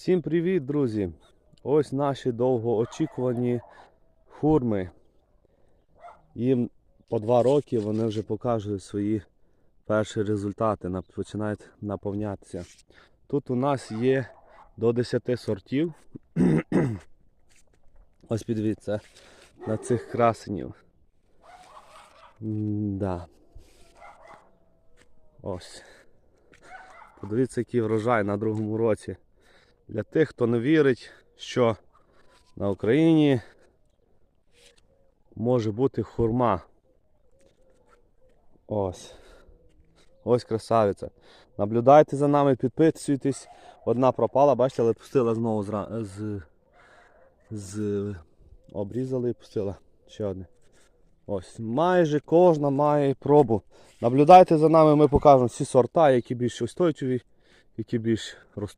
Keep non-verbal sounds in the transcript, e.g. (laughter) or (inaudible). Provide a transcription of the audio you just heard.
Всім привіт, друзі! Ось наші довгоочікувані хурми. Їм по два роки вони вже покажуть свої перші результати, починають наповнятися. Тут у нас є до 10 сортів. (clears throat) Ось підивіться на цих красенів. Да. Ось. Подивіться, який врожай на другому році. Для тих, хто не вірить, що на Україні може бути хурма. Ось. Ось красавиця. Наблюдайте за нами, підписуйтесь. Одна пропала, бачите, але пустила знову зра... з... з... обрізали і пустила ще одне. Ось, майже кожна має пробу. Наблюдайте за нами, ми покажемо всі сорта, які більш устойчиві, які більш ростуть.